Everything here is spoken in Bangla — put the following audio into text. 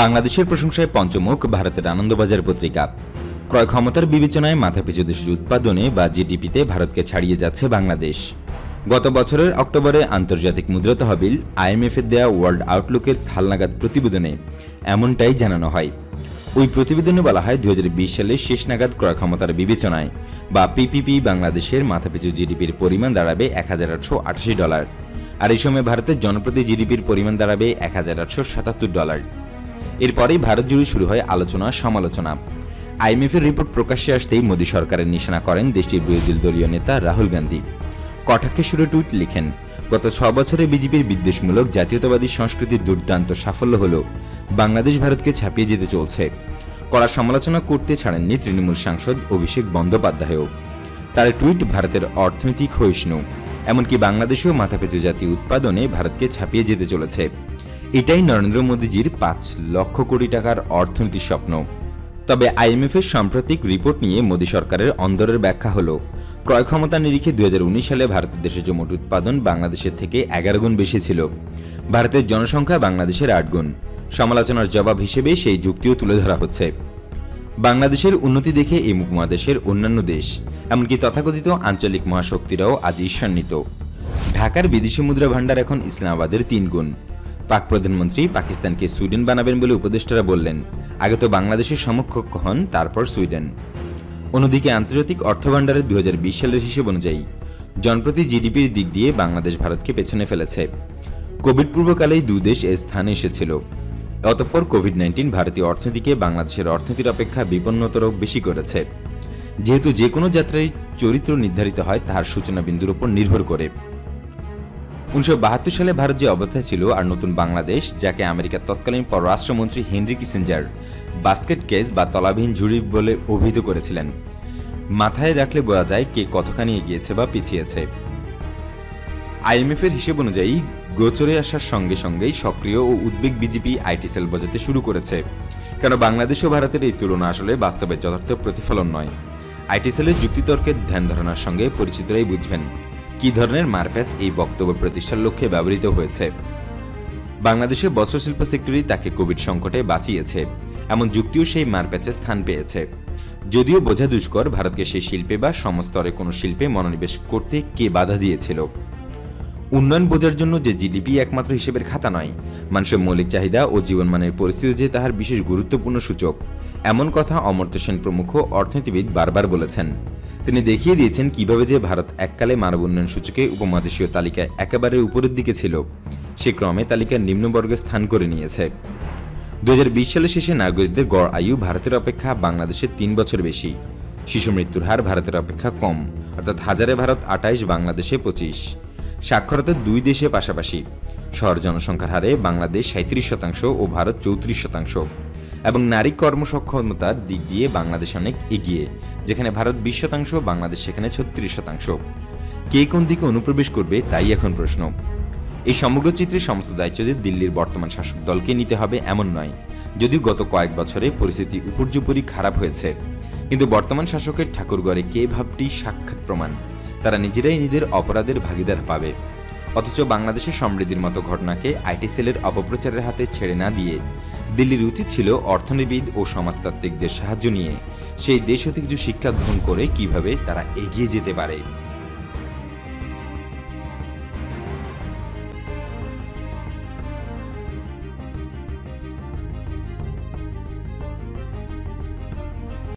বাংলাদেশের প্রশংসায় পঞ্চমুখ, ভারতের আনন্দবাজার পত্রিকা। ক্রয় ক্ষমতার বিবেচনায় মাথাপিছু দেশের উৎপাদনে বা জিডিপিতে ভারতকে ছাড়িয়ে যাচ্ছে বাংলাদেশ। গত বছরের অক্টোবরে আন্তর্জাতিক মুদ্রা তহবিল আইএমএফের দেয়া ওয়ার্ল্ড আউটলুকের হালনাগাদ প্রতিবেদনে এমনটাই জানানো হয়। ওই প্রতিবেদনে বলা হয় দু সালের শেষ নাগাদ ক্রয় ক্ষমতার বিবেচনায় বা পিপিপি বাংলাদেশের মাথাপিছু জিডিপির পরিমাণ দাঁড়াবে এক হাজার আটশো আটাশি ডলার। আর এই সময় ভারতের জনপ্রতি জিডিপির পরিমাণ দাঁড়াবে এক হাজার আটশো সাতাত্তর ডলার। এরপরেই ভারত জুড়ে শুরু হয় আলোচনা, সমালোচনা। আইএমএফের রিপোর্ট প্রকাশ্যে আসতেই মোদী সরকারের নিশানা করেন দেশটির বিরোধী দলীয় নেতা রাহুল গান্ধী। কটাক্ষে সুরে টুইট লিখেন, গত ছ বছরে বিজেপির বিদ্বেষমূলক জাতীয়তাবাদী সংস্কৃতির দুর্দান্ত সাফল্য হল, বাংলাদেশ ভারতকে ছাপিয়ে যেতে চলছে। কড়া সমালোচনা করতে ছাড়েননি তৃণমূল সাংসদ অভিষেক বন্দ্যোপাধ্যায়ও। তার টুইট ভারতের অর্থনৈতিক ক্ষয়িষ্ণু, এমনকি বাংলাদেশেও মাথাপিছু জাতীয় উৎপাদনে ভারতকে ছাপিয়ে যেতে চলেছে। এটাই নরেন্দ্র মোদীজির পাঁচ লক্ষ কোটি টাকার অর্থনীতির স্বপ্ন। তবে আইএমএফের সাম্প্রতিক রিপোর্ট নিয়ে মোদী সরকারের অন্দরের ব্যাখ্যা হল, ক্রয় ক্ষমতা নিরিখে দুই হাজার উনিশ সালে ভারতের দেশে মোট উৎপাদন বাংলাদেশের থেকে এগারো গুণ বেশি ছিল। ভারতের জনসংখ্যা বাংলাদেশের আট গুণ। সমালোচনার জবাব হিসেবে সেই যুক্তিও তুলে ধরা হচ্ছে। বাংলাদেশের উন্নতি দেখে এই উপমহাদেশের অন্যান্য দেশ, এমনকি তথাকথিত আঞ্চলিক মহাশক্তিরাও আজ ঈর্ষান্বিত ঢাকার বিদেশি মুদ্রা ভাণ্ডার এখন ইসলামাবাদের তিন গুণ। পাক প্রধানমন্ত্রী পাকিস্তানকে সুইডেন বানাবেন বলে উপদেষ্টারা বললেন, আগে তো বাংলাদেশের সমকক্ষ হন, তারপর সুইডেন। অন্যদিকে আন্তর্জাতিক অর্থভাণ্ডারের দু হাজার বিশ সালের হিসেব অনুযায়ী, জনপ্রতি জিডিপির দিক দিয়ে বাংলাদেশ ভারতকে পেছনে ফেলেছে। কোভিড পূর্বকালেই দুই দেশ এ স্থানে এসেছিল। অতঃপর কোভিড নাইন্টিন ভারতীয় অর্থনীতিকে বাংলাদেশের অর্থনীতির অপেক্ষা বিপন্নতর বেশি করেছে। যেহেতু যে কোনো যাত্রায় চরিত্র নির্ধারিত হয়, তাহার সূচনা বিন্দুর উপর নির্ভর করে। উনিশশো বাহাত্তর সালে ভারত যে অবস্থায় ছিল আর নতুন বাংলাদেশ, যাকে আমেরিকার তৎকালীন পররাষ্ট্রমন্ত্রী হেনরি কিসেঞ্জার বাস্কেট কেস বা তলাবিহীন ঝুড়ি বলে অভিহিত করেছিলেন। মাথায় রাখলে বোঝা যায় কে কতখানি এগিয়েছে বা পিছিয়েছে। আইএমএফ এর হিসেব অনুযায়ী, গোচরে আসার সঙ্গে সঙ্গেই সক্রিয় ও উদ্বেগ বিজেপি আইটি সেল বোঝাতে শুরু করেছে। কেন বাংলাদেশ ও ভারতের এই তুলনা আসলে বাস্তবে যথার্থ প্রতিফলন নয়। আইটি সেলের যুক্তিতর্কের ধ্যান ধারণার সঙ্গে পরিচিতরাই বুঝবেন। কি ধরনের মারপ্যাচ এই বক্তব্য প্রতিষ্ঠার লক্ষ্যে ব্যবহৃত হয়েছে? বাংলাদেশের বস্ত্রশিল্প সেক্টরই তাকে কোভিড সংকটে বাঁচিয়েছে, এমন যুক্তিও সেই মারপ্যাচে স্থান পেয়েছে। যদিও বোঝা দুষ্কর, ভারতকে সেই শিল্পে বা সমস্তরে কোনো শিল্পে মনোনিবেশ করতে কে বাধা দিয়েছিল? উন্নয়ন বোঝার জন্য যে জিডিপি একমাত্র হিসেবের খাতা নয়, মানুষের মৌলিক চাহিদা ও জীবনমানের পরিস্থিতি যে তাহার বিশেষ গুরুত্বপূর্ণ সূচক। এমন কথা অমর্ত্য সেন প্রমুখ অর্থনীতিবিদ বারবার বলেছেন। তিনি দেখিয়ে দিয়েছেন কীভাবে যে ভারত এককালে মানব উন্নয়ন সূচকে উপমহাদেশীয় তালিকায় একেবারে উপরের দিকে ছিল, সে ক্রমে তালিকার নিম্নবর্গে স্থান করে নিয়েছে। দুই হাজার বিশ সালের শেষে নাগরিকদের গড় আয়ু ভারতের অপেক্ষা বাংলাদেশের তিন বছর বেশি। শিশু মৃত্যুর হার ভারতের অপেক্ষা কম, অর্থাৎ হাজারে ভারত আটাইশ, বাংলাদেশে পঁচিশ। সাক্ষরতার দুই দেশে পাশাপাশি। শহর জনসংখ্যার হারে বাংলাদেশ সাঁত্রিশ শতাংশ ও ভারত চৌত্রিশ শতাংশ। এবং নারী কর্মসক্ষমতার দিক দিয়ে বাংলাদেশ অনেক এগিয়ে, যেখানে ভারত বিশ শতাংশ, বাংলাদেশ সেখানে ছত্রিশ শতাংশ। কে কোন দিকে অনুপ্রবেশ করবে তাই এখন প্রশ্ন। এই সমগ্র চিত্রের সমস্ত দায়িত্ব যে দিল্লির বর্তমান শাসক দলকে নিতে হবে এমন নয়, যদিও গত কয়েক বছরে পরিস্থিতি উপর্যুপরি খারাপ হয়েছে। কিন্তু বর্তমান শাসকের ঠাকুরগড়ে কে ভাবটি সাক্ষাৎ প্রমাণ? তারা নিজেরাই নিজের অপরাধের ভাগিদার পাবে। অথচ বাংলাদেশের সমৃদ্ধির মতো ঘটনাকে আইটি সেলের অপপ্রচারের হাতে ছেড়ে না দিয়ে দিল্লির উচিত ছিল অর্থনীতিবিদ ও সমাজতাত্ত্বিকদের সাহায্য নিয়ে। সেই দেশ হতে কিছু শিক্ষা গ্রহণ করে কীভাবে তারা এগিয়ে যেতে পারে।